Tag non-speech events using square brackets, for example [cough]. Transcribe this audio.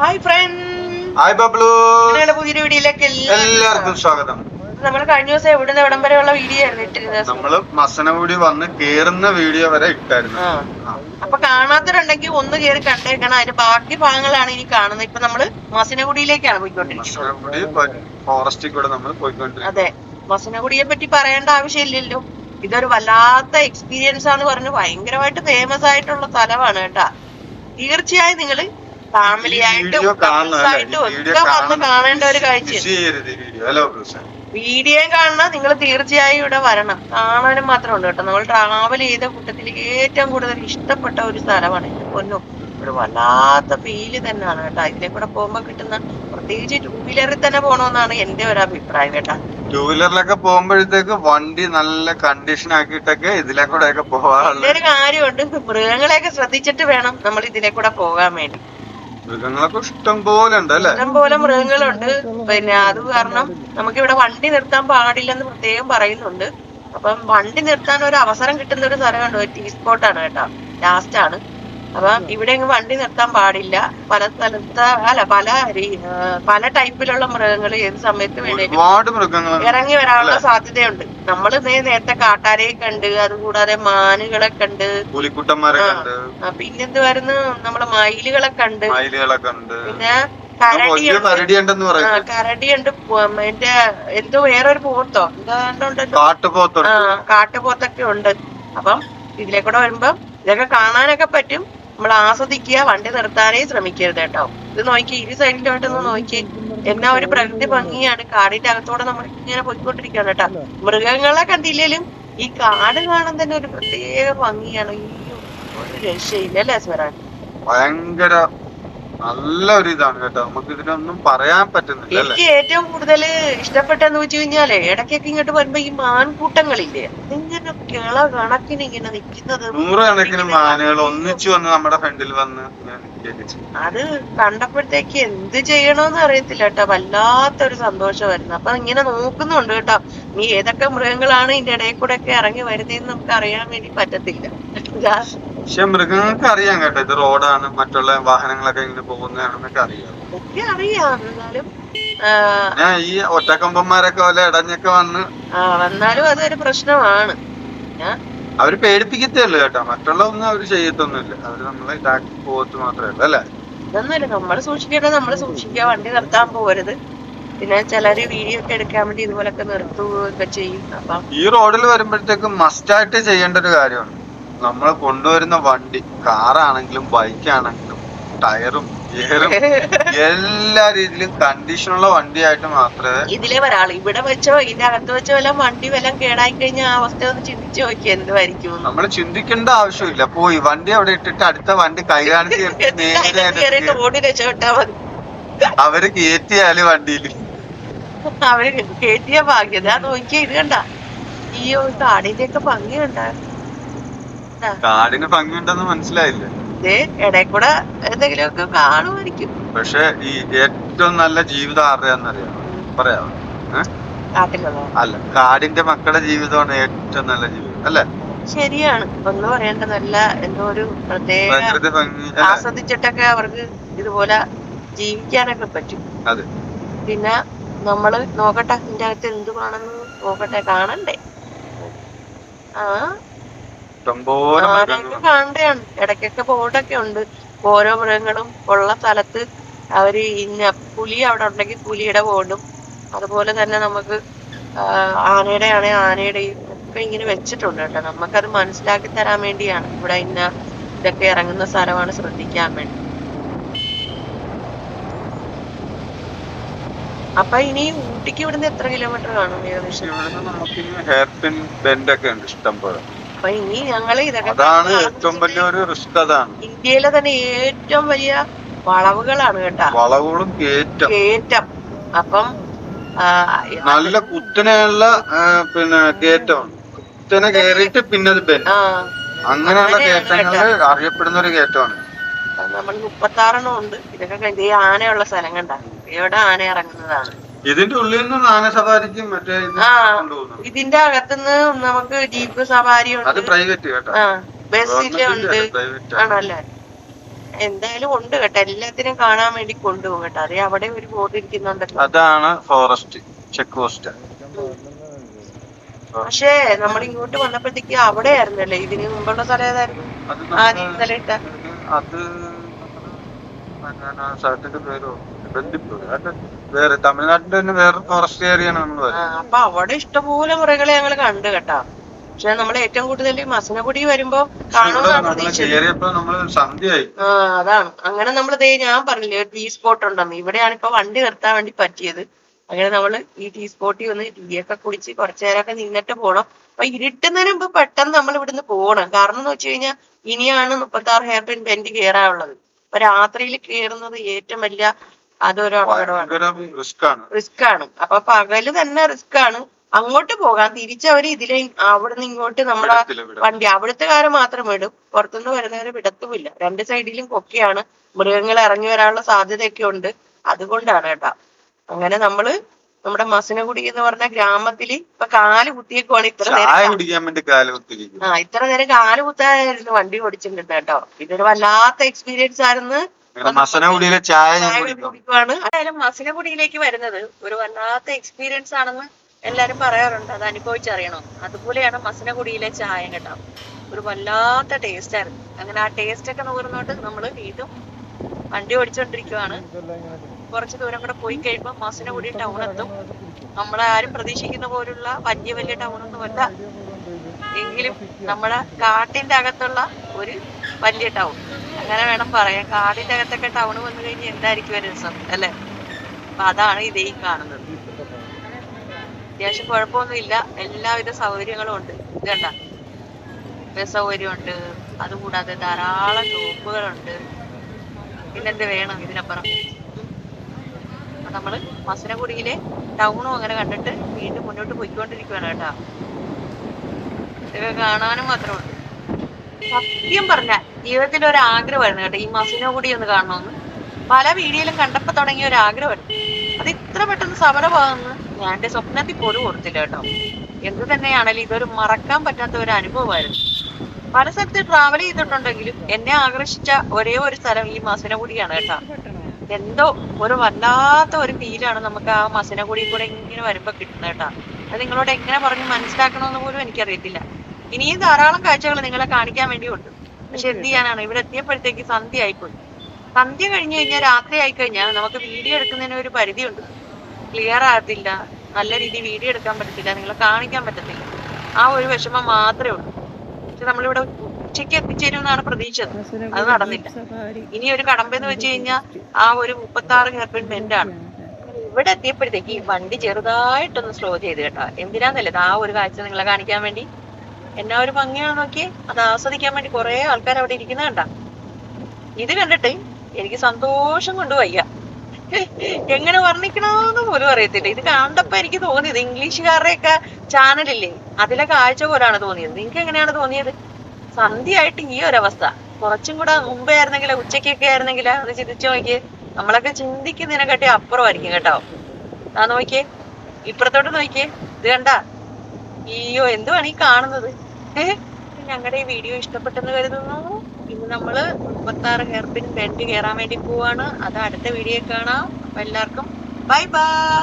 Hi friend hi Bablu പുതിയൊരു വീഡിയോയിലേക്ക് എല്ലാവർക്കും സ്വാഗതം. നമ്മൾ കഴിഞ്ഞ ദിവസം എവിടുന്ന് എവിടം വരെയുള്ള വീഡിയോ ആയിരുന്നു ഇട്ടിരുന്നത്? നമ്മൾ മസനഗുടി വന്ന് കേറുന്ന വീഡിയോ വരെ ഇട്ടായിരുന്നു. അപ്പൊ കാണാത്തവരുണ്ടെങ്കിൽ ഒന്ന് കേറി കണ്ടേക്കണം. അതിന്റെ ബാക്കി ഭാഗങ്ങളാണ് ഇനി കാണുന്നത്. ഇപ്പൊ നമ്മൾ മസിനഗുഡിയിലേക്കാണ് പോയിക്കൊണ്ടിരിക്കുന്നത്. ഫോറസ്റ്റിൽ കൂടെ നമ്മൾ അതെ. മസിനഗുഡിയെ പറ്റി പറയേണ്ട ആവശ്യമില്ലല്ലോ. ഇതൊരു വല്ലാത്ത എക്സ്പീരിയൻസ് ആണെന്ന് പറഞ്ഞു ഭയങ്കരമായിട്ട് ഫേമസ് ആയിട്ടുള്ള സ്ഥലമാണ് കേട്ടാ. തീർച്ചയായും നിങ്ങൾ ഫാമിലി ആയിട്ടും വീഡിയോ കാണണം ആയിട്ടും വീഡിയോ ഒക്കെ വന്ന് കാണേണ്ട ഒരു കാഴ്ച. വീഡിയോ വീഡിയോയും കാണണം നിങ്ങൾ തീർച്ചയായും ഇവിടെ വരണം. കാണാനും മാത്രമുണ്ട് കേട്ടോ. നമ്മൾ ട്രാവൽ ചെയ്ത കൂട്ടത്തിൽ ഏറ്റവും കൂടുതൽ ഇഷ്ടപ്പെട്ട ഒരു സ്ഥലമാണ് പൊന്നു. ഒരു വല്ലാത്ത ഫീൽ തന്നെയാണ് കേട്ടോ. ഇതിലെ കൂടെ പോകുമ്പോ കിട്ടുന്ന പ്രത്യേകിച്ച് ടൂ വീലറിൽ തന്നെ പോകണമെന്നാണ് എന്റെ ഒരു അഭിപ്രായം കേട്ടോ. ടൂ വീലറിലൊക്കെ പോകുമ്പോഴത്തേക്ക് വണ്ടി നല്ല കണ്ടീഷൻ ആക്കിയിട്ടൊക്കെ ഇതിലെ കൂടെ ഒക്കെ ഒരു കാര്യമുണ്ട്. മൃഗങ്ങളെയൊക്കെ ശ്രദ്ധിച്ചിട്ട് വേണം നമ്മൾ ഇതിലെ കൂടെ പോകാൻ വേണ്ടി. മൃഗങ്ങളൊക്കെ ഇഷ്ടം പോലെ ഉണ്ട് അല്ലേ? ഇഷ്ടം പോലെ മൃഗങ്ങളുണ്ട്. പിന്നെ അത് കാരണം നമുക്ക് ഇവിടെ വണ്ടി നിർത്താൻ പാടില്ലെന്ന് പ്രത്യേകം പറയുന്നുണ്ട്. അപ്പം വണ്ടി നിർത്താൻ ഒരു അവസരം കിട്ടുന്ന ഒരു സ്ഥലമുണ്ട് ടീ സ്പോട്ടാണ് കേട്ടോ. ലാസ്റ്റ് ആണ്. അപ്പം ഇവിടെ അങ്ങ് വണ്ടി നിർത്താൻ പാടില്ല. പല സ്ഥലത്ത് അല്ല പല പല ടൈപ്പിലുള്ള മൃഗങ്ങൾ ഏത് സമയത്ത് വേണേലും ഇറങ്ങി വരാനുള്ള സാധ്യതയുണ്ട്. നമ്മൾ നേരത്തെ കാട്ടാരയെ കണ്ട് അതുകൂടാതെ മാനുകളെ കണ്ട് പുലിക്കുട്ടന്മാരെ ആ, പിന്നെന്തുവായിരുന്നു നമ്മളെ മയിലുകളെ കണ്ട്. പിന്നെ കരടിയുണ്ട്. എന്റെ എന്തോ വേറൊരു പോത്തോ? എന്താണ്ടുണ്ടല്ലോ കാട്ടുപോത്തുണ്ട് കാട്ടുപോത്തൊക്കെ ഉണ്ട്. അപ്പം ഇതിലെ കൂടെ വരുമ്പം ഇതൊക്കെ കാണാനൊക്കെ പറ്റും. നമ്മൾ ആസ്വദിക്കുക വണ്ടി നിർത്താനേ ശ്രമിക്കരുത് കേട്ടോ. ഇത് നോക്കി ഇരു സൈഡിലോട്ടൊന്ന് നോക്കി എന്നാ ഒരു പ്രകൃതി ഭംഗിയാണ്. കാടിന്റെ അകത്തോടെ നമ്മൾ ഇങ്ങനെ പോയിക്കൊണ്ടിരിക്കുകയാണ് കേട്ടോ. മൃഗങ്ങളെ കണ്ടില്ലേലും ഈ കാട് കാണാൻ തന്നെ ഒരു പ്രത്യേക ഭംഗിയാണ്. അയ്യോ, ഒരു രക്ഷയില്ല അല്ലേ സ്മരാൻ ഭയങ്കര നല്ല ഒരു ഇതാണ് കേട്ടോ. നമുക്ക് ഇതിനൊന്നും പറയാൻ പറ്റുന്നില്ല എനിക്ക് ഏറ്റവും കൂടുതൽ ഇഷ്ടപ്പെട്ടെന്ന് വെച്ച് കഴിഞ്ഞാൽ ഇടയ്ക്കൊക്കെ ഇങ്ങോട്ട് വരുമ്പോ ഈ മാൻകൂട്ടങ്ങളില്ലേ ഇങ്ങനെ കിള കണക്കിന് ഇങ്ങനെ നിക്കുന്നത് നൂറുകണക്കിന് മാനുകൾ ഒന്നിച്ചു വന്ന് നമ്മുടെ ഫ്രണ്ടിൽ വന്ന്. അത് കണ്ടപ്പോഴത്തേക്ക് എന്ത് ചെയ്യണോന്ന് അറിയത്തില്ല കേട്ടോ. വല്ലാത്തൊരു സന്തോഷമായിരുന്നു അപ്പൊ ഇങ്ങനെ നോക്കുന്നുണ്ട് കേട്ടോ. നീ ഏതൊക്കെ മൃഗങ്ങളാണ് ഇതിന്റെ ഇടയിൽ കൂടെ ഒക്കെ ഇറങ്ങി വരുന്നതെന്ന് നമുക്ക് അറിയാൻ വേണ്ടി പറ്റത്തില്ല. പക്ഷെ മൃഗങ്ങൾക്ക് അറിയാം കേട്ടോ ഇത് റോഡാണ് മറ്റുള്ള വാഹനങ്ങളൊക്കെ ഇങ്ങനെ പോകുന്നതാണെന്നൊക്കെ അറിയാം. ഒക്കെ അറിയാം എന്നാലും ആ, ഞാൻ ഈ ഒറ്റക്കൊമ്പന്മാരൊക്കെ പോലെ ഇടഞ്ഞൊക്കെ വന്ന് ആ, അതൊരു പ്രശ്നമാണ്. ഞാൻ അവർ പേടിപ്പിക്കത്തേ ഉള്ളു കേട്ടോ മറ്റുള്ള ഒന്നും അവർ ചെയ്യത്തൊന്നുമില്ല. അവർ നമ്മളെ ഇതാക്കി പോകത്ത് മാത്രമേ ഉള്ളൂ അല്ലേ? ഇതൊന്നുമില്ല നമ്മൾ സൂക്ഷിക്കേണ്ടത് നമ്മൾ സൂക്ഷിക്കുക വണ്ടി നിർത്താൻ പോകരുത്. പിന്നെ ചിലര് വീഡിയോ ഒക്കെ എടുക്കാൻ വേണ്ടി ഇതുപോലൊക്കെ നിർത്തുകയൊക്കെ ചെയ്യും അപ്പം ഈ റോഡിൽ വരുമ്പോഴത്തേക്കും മസ്റ്റായിട്ട് ചെയ്യേണ്ട ഒരു കാര്യമാണ്. നമ്മൾ കൊണ്ടുവരുന്ന വണ്ടി കാറാണെങ്കിലും ബൈക്കാണെങ്കിലും ടയറും ഗിയറും എല്ലാ രീതിയിലും കണ്ടീഷനുള്ള വണ്ടിയായിട്ട് മാത്രമേ ഇതിലെ ഒരാൾ ഇവിടെ വെച്ചോ ഇതിന്റെ അകത്ത് വെച്ചോ എല്ലാം വണ്ടി വല്ലതും കേടായി കഴിഞ്ഞാൽ ആ അവസ്ഥ ഒന്ന് ചിന്തിച്ചു നോക്കി എന്തുമായിരിക്കും നമ്മൾ ചിന്തിക്കേണ്ട ആവശ്യമില്ല. പോയി വണ്ടി അവിടെ ഇട്ടിട്ട് അടുത്ത വണ്ടി കൈ [laughs] കാണിച്ച് ഓടി രക്ഷപ്പെട്ടാ മതി. അവർ കയറ്റിയാൽ വണ്ടിയിൽ അവർ കേറ്റിയ ഭാഗ്യത നോക്കിയ ഇത് കണ്ട. ഈ കാടിന്റെ ഒക്കെ ഭംഗി ഉണ്ടായിരുന്നു കാടിന് ഭംഗിയുണ്ടെന്ന് മനസ്സിലായില്ലേ? ഇടയിൽ കൂടെ എന്തെങ്കിലുമൊക്കെ കാണുമായിരിക്കും. പക്ഷെ ഈ ഏറ്റവും നല്ല ജീവിതം ആരുടെയാന്നറിയാം പറയാമോ അല്ല കാടിന്റെ മക്കളുടെ ജീവിതമാണ് ഏറ്റവും നല്ല ജീവിതം അല്ലേ? ശരിയാണ്. ഒന്ന് പറയേണ്ട നല്ല എന്തോ ഒരു പ്രത്യേക ആസ്വദിച്ചിട്ടൊക്കെ അവർക്ക് ഇതുപോലെ ജീവിക്കാനൊക്കെ പറ്റും. അതെ. പിന്നെ നമ്മൾ നോക്കട്ടെ ഇതിന്റെ അകത്ത് എന്തുവാണെന്ന് നോക്കട്ടെ കാണണ്ടേ? ആ. ഇഷ്ടംപോലെ കാണണ്ടയാണ് ഇടയ്ക്കൊക്കെ ബോർഡൊക്കെ ഉണ്ട്. ഓരോ മൃഗങ്ങളും ഉള്ള സ്ഥലത്ത് അവർ ഇന്ന പുലി അവിടെ ഉണ്ടെങ്കിൽ പുലിയുടെ ബോർഡും അതുപോലെ തന്നെ നമുക്ക് ആനയുടെ ആണെങ്കിൽ ആനയുടെയും ഒക്കെ ഇങ്ങനെ വെച്ചിട്ടുണ്ട് കേട്ടോ. നമുക്കത് മനസ്സിലാക്കി തരാൻ വേണ്ടിയാണ് ഇവിടെ ഇന്ന ഇതൊക്കെ ഇറങ്ങുന്ന സ്ഥലമാണ് ശ്രദ്ധിക്കാൻ വേണ്ടി. അപ്പൊ ഇനി ഊട്ടിക്ക് ഇവിടുന്ന് എത്ര കിലോമീറ്റർ കാണും ഏകദേശം? ഹെയർ പിൻ ബെൻഡ് ഒക്കെ ഉണ്ട് ഇഷ്ടം പോലെ അപ്പൊ ഇനി ഞങ്ങൾ ഇതൊക്കെ അതാണ് ഏറ്റവും വലിയൊരു റിസ്ക് അതാണ്. ഇന്ത്യയിലെ തന്നെ ഏറ്റവും വലിയ വളവുകളാണ് കേട്ടോ. വളവുകളും കേറ്റം കേറ്റം അപ്പം നല്ല കുത്തനെയുള്ള പിന്നെ കേറ്റം കുത്തനെ കേറിയിട്ട് പിന്നെ അങ്ങനെയുള്ള കേറ്റങ്ങൾ അറിയപ്പെടുന്ന ഒരു കേറ്റമാണ് നമ്മൾ മുപ്പത്താറെണ്ണം ഉണ്ട്. ഇതൊക്കെ ആനയുള്ള സ്ഥലം കണ്ട. എവിടെ ആന ഇറങ്ങുന്നതാണ്. ഇതിന്റെ ഉള്ളിൽ നിന്ന് ആന സവാരിക്കും മറ്റേ ആ ഇതിന്റെ അകത്തുനിന്ന് നമുക്ക് ജീപ്പ് സവാരി അത് ഉണ്ട് പ്രൈവറ്റ് കേട്ടോ. ആ ഉണ്ട്. പ്രൈവറ്റ് ആണല്ലേ? എന്തായാലും ഉണ്ട് കേട്ടോ. എല്ലാത്തിനും കാണാൻ വേണ്ടി കൊണ്ടുപോകും കേട്ടോ. അറിയാം അവിടെ ഒരു ബോർഡ് ഇരിക്കുന്നുണ്ടല്ലോ. അതാണ് ഫോറസ്റ്റ് ചെക്ക് പോസ്റ്റ് പക്ഷേ നമ്മൾ ഇങ്ങോട്ട് വന്നപ്പോഴത്തേക്ക് അവിടെ ആയിരുന്നല്ലേ ഇതിന് മുമ്പുള്ള സ്ഥലം ഏതായിരുന്നു? ആദ്യം ഇന്നലെ ഇട്ട അത് ഞാൻ ആ സ്ഥലത്തിന്റെ പേരോ? ബന്ദിപ്പൂർ അത് വേറെ തമിഴ്നാട്ടിന്റെ തന്നെ വേറെ ഫോറസ്റ്റ് ഏരിയ ആണ് നമ്മൾ ആ, അപ്പൊ അവിടെ ഇഷ്ടംപോലെ മൃഗങ്ങളെ ഞങ്ങൾ കണ്ടു കേട്ടാ. പക്ഷെ നമ്മൾ ഏറ്റവും കൂടുതൽ ഈ മസനഗുടി വരുമ്പോ ആ അതാണ്. അങ്ങനെ നമ്മൾ ദേ ഞാൻ പറഞ്ഞില്ലേ ഒരു ടീ സ്പോട്ട് ഉണ്ടെന്ന്. ഇവിടെയാണ് ഇപ്പൊ വണ്ടി നിർത്താൻ വേണ്ടി പറ്റിയത്. അങ്ങനെ നമ്മൾ ഈ ടീ സ്പോട്ടിൽ വന്ന് ടീ ഒക്കെ കുടിച്ച് കുറച്ചു നേരമൊക്കെ നിന്നിട്ട് പോണം. അപ്പൊ ഇരുട്ടുന്നതിന് മുമ്പ് പെട്ടെന്ന് നമ്മൾ ഇവിടുന്ന് പോകണം. കാരണം എന്ന് വെച്ച് കഴിഞ്ഞാൽ ഇനിയാണ് മുപ്പത്തി ആറ് ഹെയർ പിൻ ബെൻഡ് കയറാനുള്ളത് രാത്രിയിൽ കയറുന്നത് ഏറ്റവും വലിയ അതൊരു അപകടമാണ്. റിസ്ക് ആണ് അപ്പൊ പകൽ തന്നെ റിസ്ക് ആണ് അങ്ങോട്ട് പോകാം. തിരിച്ചവര് ഇതിലെ അവിടുന്ന് ഇങ്ങോട്ട് നമ്മളെ. വണ്ടി അവിടുത്തെ കാര് മാത്രം വിടും. പുറത്തുനിന്ന് വരുന്നവരെ വിടത്തുമില്ല. രണ്ട് സൈഡിലും കൊക്കെയാണ്. മൃഗങ്ങൾ ഇറങ്ങി വരാനുള്ള സാധ്യതയൊക്കെ ഉണ്ട്. അതുകൊണ്ടാണ് കേട്ടാ. അങ്ങനെ നമ്മൾ നമ്മുടെ മസനഗുടി എന്ന് പറഞ്ഞ ഗ്രാമത്തിൽ ഇപ്പൊ കാൽ കുത്തിയേക്കുവാണ് ഇത്ര നേരം. ആ ഇത്ര നേരം കാൽ കുത്താനായിരുന്നു വണ്ടി ഓടിച്ചിട്ടുണ്ട് കേട്ടോ. ഇതൊരു വല്ലാത്ത എക്സ്പീരിയൻസ് ആയിരുന്നു. മസനഗുടിയിലെ ചായ കുടിക്കുവാണ്. അതായാലും മസനഗുടിയിലേക്ക് വരുന്നത് ഒരു വല്ലാത്ത എക്സ്പീരിയൻസ് ആണെന്ന് എല്ലാരും പറയാറുണ്ട്. അത് അനുഭവിച്ചറിയണം. അതുപോലെയാണ് മസനഗുടിയിലെ ചായ കേട്ടോ. ഒരു വല്ലാത്ത ടേസ്റ്റ് ആയിരുന്നു. അങ്ങനെ ആ ടേസ്റ്റ് ഒക്കെ നുകർന്നോണ്ട് നമ്മൾ വീണ്ടും വണ്ടി ഓടിച്ചോണ്ടിരിക്കുവാണ്. കുറച്ച് ദൂരം കൂടെ പോയി കഴിയുമ്പോൾ കൂടി ടൗൺ എത്തും. നമ്മളെ ആരും പ്രതീക്ഷിക്കുന്ന പോലുള്ള വലിയ വലിയ ടൗൺ ഒന്നുമല്ല എങ്കിലും നമ്മുടെ കാട്ടിന്റെ അകത്തുള്ള ഒരു വലിയ ടൗൺ അങ്ങനെ വേണം പറയാൻ. കാടിന്റെ അകത്തൊക്കെ ടൗൺ വന്നു കഴിഞ്ഞാൽ എന്തായിരിക്കും ഒരു രസം അല്ലെ? അപ്പൊ അതാണ് ഇതേ കാണുന്നത്. അത്യാവശ്യം കുഴപ്പമൊന്നുമില്ല. എല്ലാവിധ സൗകര്യങ്ങളും ഉണ്ട്. കണ്ട? ബസ് സൗകര്യമുണ്ട് അതുകൂടാതെ ധാരാളം ഷോപ്പുകളുണ്ട് പിന്നെന്ത് വേണം ഇതിനപ്പുറം? നമ്മൾ മസനഗുഡിയിലെ ടൗണും അങ്ങനെ കണ്ടിട്ട് വീണ്ടും മുന്നോട്ട് പോയിക്കൊണ്ടിരിക്കുകയാണ് കേട്ടാ. ഇതൊക്കെ കാണാനും മാത്രമുണ്ട് സത്യം പറഞ്ഞ ജീവിതത്തിൽ ഒരു ആഗ്രഹമായിരുന്നു കേട്ടോ ഈ മസനഗുഡി ഒന്ന് കാണണമെന്ന്. പല വീഡിയോയിലും കണ്ടപ്പോ തുടങ്ങിയ ഒരു ആഗ്രഹമായിരുന്നു. അത് ഇത്ര പെട്ടെന്ന് സമരമാകുന്നു ഞാൻ എന്റെ സ്വപ്നത്തിൽ പോലും ഓർത്തില്ല കേട്ടോ. എന്ത് തന്നെയാണെങ്കിലും ഇതൊരു മറക്കാൻ പറ്റാത്ത ഒരു അനുഭവമായിരുന്നു. പല സ്ഥലത്ത് ട്രാവൽ ചെയ്തിട്ടുണ്ടെങ്കിലും എന്നെ ആകർഷിച്ച ഒരേ ഒരു സ്ഥലം ഈ മസനഗുഡിയാണ് കേട്ടോ. എന്തോ ഒരു വല്ലാത്ത ഒരു ഫീലാണ് നമുക്ക് ആ മസിനഗുഡി കൂടെ ഇങ്ങനെ വരുമ്പോ കിട്ടുന്നത് കേട്ടോ. അത് നിങ്ങളോട് എങ്ങനെ പറഞ്ഞ് മനസ്സിലാക്കണമെന്ന് പോലും എനിക്കറിയത്തില്ല. ഇനിയും ധാരാളം കാഴ്ചകൾ നിങ്ങളെ കാണിക്കാൻ വേണ്ടിയുണ്ട്. പക്ഷെ എന്ത് ചെയ്യാനാണ്? ഇവിടെ എത്തിയപ്പോഴത്തേക്ക് സന്ധ്യ ആയിപ്പോയി. സന്ധ്യ കഴിഞ്ഞു കഴിഞ്ഞാൽ രാത്രി ആയി കഴിഞ്ഞാൽ നമുക്ക് വീഡിയോ എടുക്കുന്നതിന് ഒരു പരിധിയുണ്ട്. ക്ലിയർ ആകത്തില്ല. നല്ല രീതിയിൽ വീഡിയോ എടുക്കാൻ പറ്റത്തില്ല. നിങ്ങളെ കാണിക്കാൻ പറ്റത്തില്ല. ആ ഒരു വിഷമം മാത്രമേ ഉള്ളൂ. പക്ഷെ നമ്മളിവിടെ ഉച്ചയ്ക്ക് എത്തിച്ചേരുമെന്നാണ് പ്രതീക്ഷിച്ചത്. അത് നടന്നില്ല. ഇനി ഒരു കടമ്പെന്ന് വെച്ച് കഴിഞ്ഞാൽ ആ ഒരു മുപ്പത്തി ആറ് ബെൻഡാണ് ഇവിടെ എത്തിയപ്പോഴത്തേക്ക് ഈ വണ്ടി ചെറുതായിട്ടൊന്ന് സ്ലോ ചെയ്ത് കേട്ടോ. എന്തിനാന്നല്ലേ? ആ ഒരു കാഴ്ച നിങ്ങളെ കാണിക്കാൻ വേണ്ടി. എന്നാ ഒരു ഭംഗിയാണ് നോക്കി അത് ആസ്വദിക്കാൻ വേണ്ടി കുറെ ആൾക്കാർ അവിടെ ഇരിക്കുന്ന കണ്ട. ഇത് കണ്ടിട്ട് എനിക്ക് സന്തോഷം കൊണ്ട് വയ്യ. എങ്ങനെ വർണിക്കണമെന്ന് പോലും അറിയത്തില്ല. ഇത് കണ്ടപ്പോ എനിക്ക് തോന്നിയത് ഇംഗ്ലീഷുകാരുടെയൊക്കെ ചാനലില്ലേ അതിലെ കാഴ്ച പോലാണ് തോന്നിയത്. നിങ്ങൾക്ക് എങ്ങനെയാണ് തോന്നിയത്? സന്ധ്യയായിട്ട് ഈ ഒരവസ്ഥ. കുറച്ചും കൂടെ മുമ്പേ ആയിരുന്നെങ്കിൽ ഉച്ചയ്ക്കൊക്കെ ആയിരുന്നെങ്കിൽ അത് ചിന്തിച്ചു നോക്കിയേ. നമ്മളൊക്കെ ചിന്തിക്കുന്നതിനെക്കാട്ടി അപ്പുറമായിരിക്കും കേട്ടോ. ആ നോക്കിയേ. ഇപ്പുറത്തോട്ട് നോക്കിയേ. ഇത് കണ്ട? അയ്യോ എന്തുവാണ് ഈ കാണുന്നത്? ഏഹ് ഞങ്ങളുടെ ഈ വീഡിയോ ഇഷ്ടപ്പെട്ടെന്ന് കരുതുന്നു. ഇന്ന് നമ്മൾ മുപ്പത്തി ആറ് ഹെയർപിൻ ബെൻഡ് കയറാൻ വേണ്ടി പോവാണ്. അത് അടുത്ത വീഡിയോ കാണാം. അപ്പൊ എല്ലാവർക്കും ബൈ ബൈ.